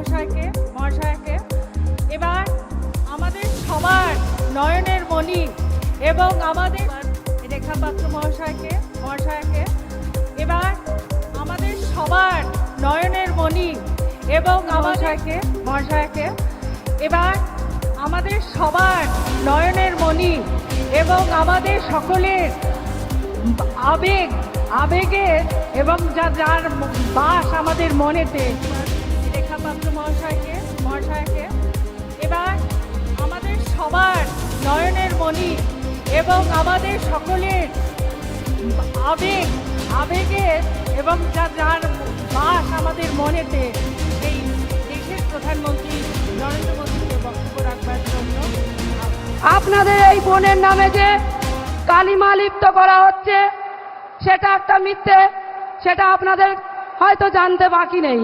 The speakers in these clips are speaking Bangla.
মহাশয়কে মহাশয়কে। এবার আমাদের সবার নয়নের মণি এবং আমাদের রেখা পাত্র মহাশয়কে মহাশয়কে। এবার আমাদের সবার নয়নের মণি এবং মহাশয়কে মহাশয়কে। এবার আমাদের সবার নয়নের মণি এবং আমাদের সকলের আবেগ, আবেগের এবং যা, যার বাস আমাদের মনেতে মহাশয়কে মহাশয়কে। এবার আমাদের সবার নয়নের মণি এবং আমাদের সকলের আবেগ, আবেগের এবং যার বাস আমাদের মনেতে এই দেশের প্রধানমন্ত্রী নরেন্দ্র মোদীকে বক্তব্য রাখবার জন্য আপনাদের এই বোনের নামে যে কালিমা লিপ্ত করা হচ্ছে, সেটা একটা মিথ্যে, সেটা আপনাদের হয়তো জানতে বাকি নেই।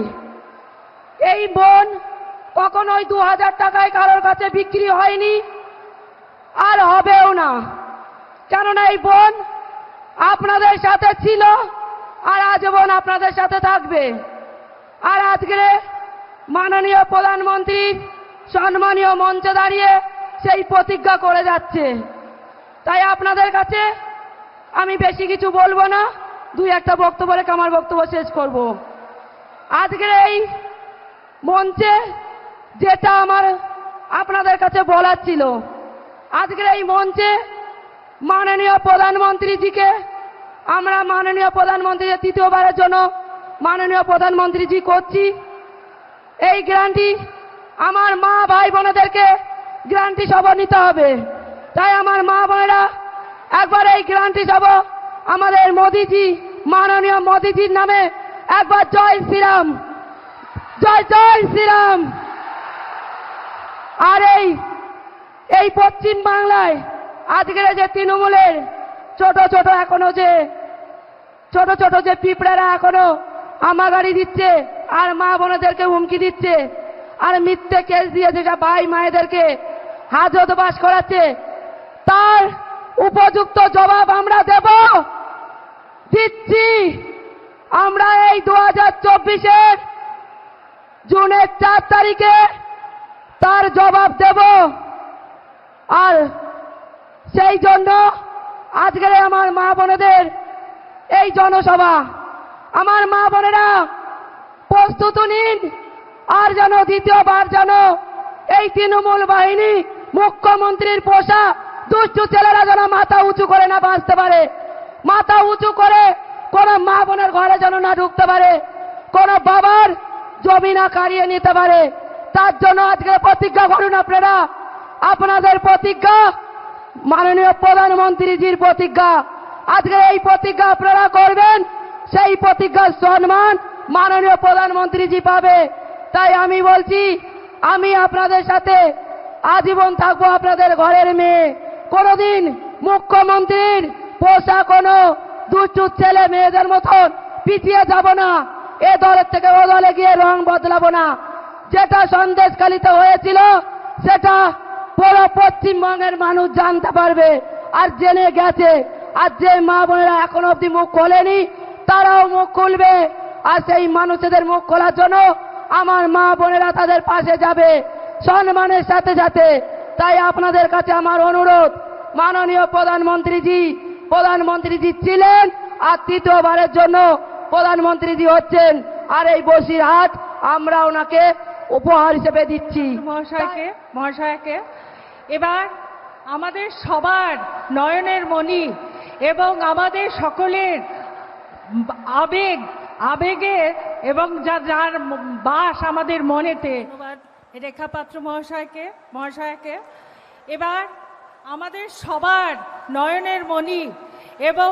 এই বোন কখনোই দু হাজার টাকায় কারোর কাছে বিক্রি হয়নি, আর হবেও না। কেননা এই বোন আপনাদের সাথে ছিল, আর আজীবন আপনাদের সাথে থাকবে। আর আজকে মাননীয় প্রধানমন্ত্রী সম্মানীয় মঞ্চে দাঁড়িয়ে সেই প্রতিজ্ঞা করে যাচ্ছে। তাই আপনাদের কাছে আমি বেশি কিছু বলব না, দুই একটা বক্তব্য রেখে আমার বক্তব্য শেষ করব। আজকের এই মঞ্চে যেটা আমার আপনাদের কাছে বলার ছিল। আজকের এই মঞ্চে মাননীয় প্রধানমন্ত্রীজিকে আমরা মাননীয় প্রধানমন্ত্রী তৃতীয়বারের জন্য মাননীয় প্রধানমন্ত্রীজি করছি, এই গ্রান্টি আমার মা ভাই বোনেদেরকে গ্রান্টি সব নিতে হবে। তাই আমার মা বোনেরা একবার এই গ্রান্টি সব আমাদের মোদিজি, মাননীয় মোদিজির নামে একবার জয় শ্রীরাম। জয় জয় শ্রীরাম। আর এই এই পশ্চিম বাংলায় আজকের যে তৃণমূলের ছোট ছোট এখনও যে, ছোট ছোট যে পিঁপড়ারা এখনও আমাগাড়ি দিচ্ছে, আর মা বোনদেরকে হুমকি দিচ্ছে, আর মিথ্যে কেস দিয়ে যেসব ভাই মায়েদেরকে হাজত বাস করাচ্ছে, তার উপযুক্ত জবাব আমরা দেব, দিচ্ছি। আমরা এই দু হাজার চব্বিশের জুনের চার তারিখে তার জবাব দেব। আর সেই জন্য আজকের আমার মা বোনেদের এই জনসভা, আমার মা বোনেরা প্রস্তুত নিন, আর যেন দ্বিতীয়বার যেন এই তৃণমূল বাহিনী মুখ্যমন্ত্রীর পোষা দুষ্টু ছেলেরা যেন মাথা উঁচু করে না বাঁচতে পারে, মাথা উঁচু করে কোন মা বোনের ঘরে যেন না ঢুকতে পারে, কোন বাবার জমি না কাড়িয়ে নিতে পারে। তার জন্য আজকে প্রতিজ্ঞা করুন আপনারা। আপনাদের প্রতিজ্ঞা, মাননীয় প্রধানমন্ত্রীজির প্রতিজ্ঞা। আজকে এই প্রতিজ্ঞা আপনারা করবেন, সেই প্রতিজ্ঞার সম্মান মাননীয় প্রধানমন্ত্রীজি পাবে। তাই আমি বলছি, আমি আপনাদের সাথে আজীবন থাকব আপনাদের ঘরের মেয়ে। কোনোদিন মুখ্যমন্ত্রীর পোষা কোনো দুষ্টু ছেলে মেয়েদের মতন পিছিয়ে যাব না। এ দলের থেকে ও দলে গিয়ে রং বদলাবো না। যেটা সন্দেশকালিতে হয়েছিল, সেটা পুরো পশ্চিমবঙ্গের মানুষ জানতে পারবে আর জেনে গেছে। আর যে মা বোনেরা এখন অব্দি মুখ খোলেনি, তারাও মুখ খুলবে। আর সেই মানুষদের মুখ খোলার জন্য আমার মা বোনেরা তাদের পাশে যাবে সম্মানের সাথে সাথে। তাই আপনাদের কাছে আমার অনুরোধ, মাননীয় প্রধানমন্ত্রীজি প্রধানমন্ত্রীজি ছিলেন আর তৃতীয়বারের জন্য প্রধানমন্ত্রীজি হচ্ছেন আর এই বসিরহাট আমরা ওনাকে উপহার হিসেবে দিচ্ছি। মহাশয়কে মহাশয়কে। এবার আমাদের সবার নয়নের মণি এবং আমাদের সকলের আবেগ আবেগের এবং যা যার বাস আমাদের মনেতে। রেখা পাত্র মহাশয়কে মহাশয়কে। এবার আমাদের সবার নয়নের মণি এবং